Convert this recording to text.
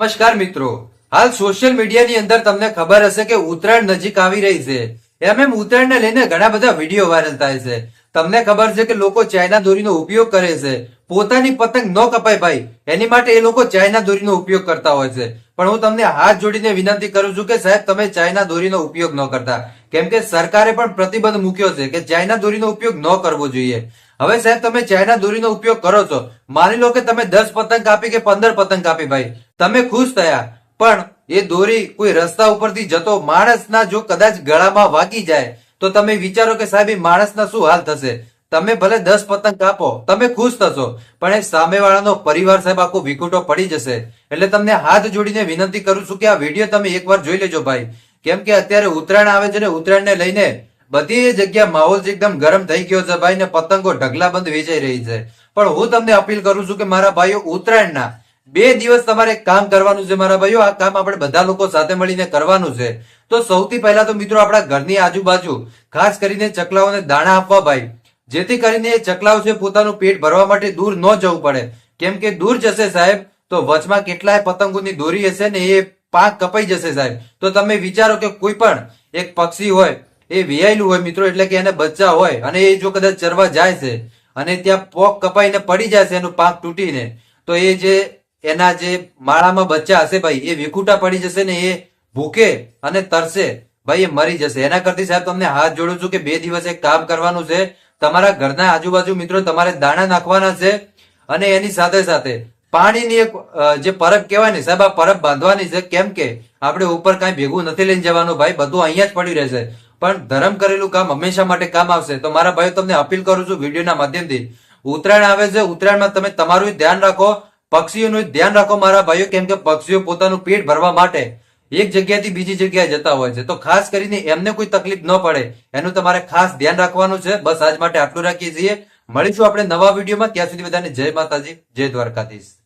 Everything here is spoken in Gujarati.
નમસ્કાર મિત્રો. હાલ સોશિયલ મીડિયાની અંદર તમને ખબર હશે કે ઉત્તરાયણ નજીક આવી રહી છે. એમ એમ ઉત્તરાયણને લઈને ઘણા બધા વીડિયો વાયરલ થાય છે. તમને ખબર છે કે લોકો ચાઇના દોરીનો ઉપયોગ કરે છે. પોતાની પતંગ ન કપાય ભાઈ. એની માટે એ લોકો ચાઇના દોરીનો ઉપયોગ કરતા હોય છે. પણ હું તમને હાથ જોડીને વિનંતી કરું છું કે સાહેબ, તમે ચાઇના દોરીનો ઉપયોગ ન કરતા. કેમ કે સરકારે પણ પ્રતિબંધ મૂક્યો છે કે ચાઇના દોરીનો ઉપયોગ ન કરવો જોઈએ. હવે સાહેબ, તમે ચાઇના દોરીનો ઉપયોગ કરો છો. માની લો કે તમે દસ પતંગ કાપી કે પંદર પતંગ કાપી, ભાઈ. તમે ખુશ થયા. પણ એ દોરી કોઈ રસ્તા ઉપરથી જતો માણસના જો કદાચ ગળામાં વાગી જાય, તો તમે વિચારો કે સાહેબ, એ માણસના શું હાલ થશે? તમે ભલે દસ પતંગ કાપો, તમે ખુશ થશો. પણ એ સામેવાળાનો પરિવાર સાહેબ આખો વિખૂટો પડી જશે. એટલે તમને હાથ જોડીને વિનંતી કરું છું કે આ વીડિયો તમે એકવાર જોઈ લેજો, ભાઈ. કેમ કે અત્યારે ઉત્તરાયણ આવે છે ને ઉત્તરાયણને લઈને બધી જગ્યા માહોલ એકદમ ગરમ થઈ ગયો છે ભાઈ, ને પતંગો ઢગલાબંધ વેચાઈ રહી છે. પણ હું તમને અપીલ કરું છું કે મારા ભાઈઓ ઉત્તરાયણના બે દિવસ તમારે કામ કરવાનું છે મારા ભાઈઓ. આ કામ આપણે બધા લોકો સાથે મળીને કરવાનું છે. તો સૌથી પહેલા તો મિત્રો આપણા ઘરની આજુબાજુ ખાસ કરીને ચકલાઓને દાણા આપવા ભાઈ. જેથી કરીને એ ચકલાઓ છે પોતાનું પેટ ભરવા માટે દૂર ન જવું પડે. કેમ કે દૂર જશે સાહેબ, તો વચમાં કેટલાય પતંગોની દોરી હશે ને એ પાક કપાઈ જશે સાહેબ. તો તમે વિચારો કે કોઈ પણ એક પક્ષી હોય એ વિયાયેલું હોય મિત્રો, એટલે કે એને બચ્ચા હોય, અને એ જો કદાચ ચરવા જાય છે, અને ત્યાં પોક કપાઈને પડી જાય છે, એનું પાંખ તૂટીને, તો એ જે એના જે માળામાં બચ્ચા હશે ભાઈ, એ વિખૂટા પડી જશે ને એ ભૂકે અને તરસે, ભાઈ એ મરી જશે. એના કરતી સાહેબ તમને હાથ જોડું છું કે બે દિવસ એક કામ કરવાનું છે. તમારા ઘરના આજુબાજુ મિત્રો તમારે દાણા નાખવાના છે, અને એની સાથે સાથે પાણીની એક જે પરબ કહેવાય ને સાહેબ, આ પરબ બાંધવાની છે. કેમ કે આપણે ઉપર કાંઈ ભેગું નથી લઈને જવાનું ભાઈ, બધું અહીંયા જ પડ્યું રહેશે. પણ ધર્મ કરેલું કામ હંમેશા માટે કામ આવશે. તો મારા ભાઈઓ, તમને અપીલ કરું છું વિડીયોના માધ્યમથી. ઉત્તરાયણ આવે છે, ઉત્તરાયણમાં તમે તમારું ધ્યાન રાખો, પક્ષીઓનું ધ્યાન રાખો મારા ભાઈઓ, કેમ કે પક્ષીઓ પોતાનું પેટ ભરવા માટે એક જગ્યાથી બીજી જગ્યાએ જતા હોય છે. તો ખાસ કરીને એમને કોઈ તકલીફ ન પડે. એનું તમારે ખાસ ધ્યાન રાખવાનું છે. બસ આજ માટે આટલું રાખીએ છીએ. મળીશું આપણે નવા વિડીયોમાં. ત્યાં સુધી બધાને જય માતાજી, જય દ્વારકાધીશ.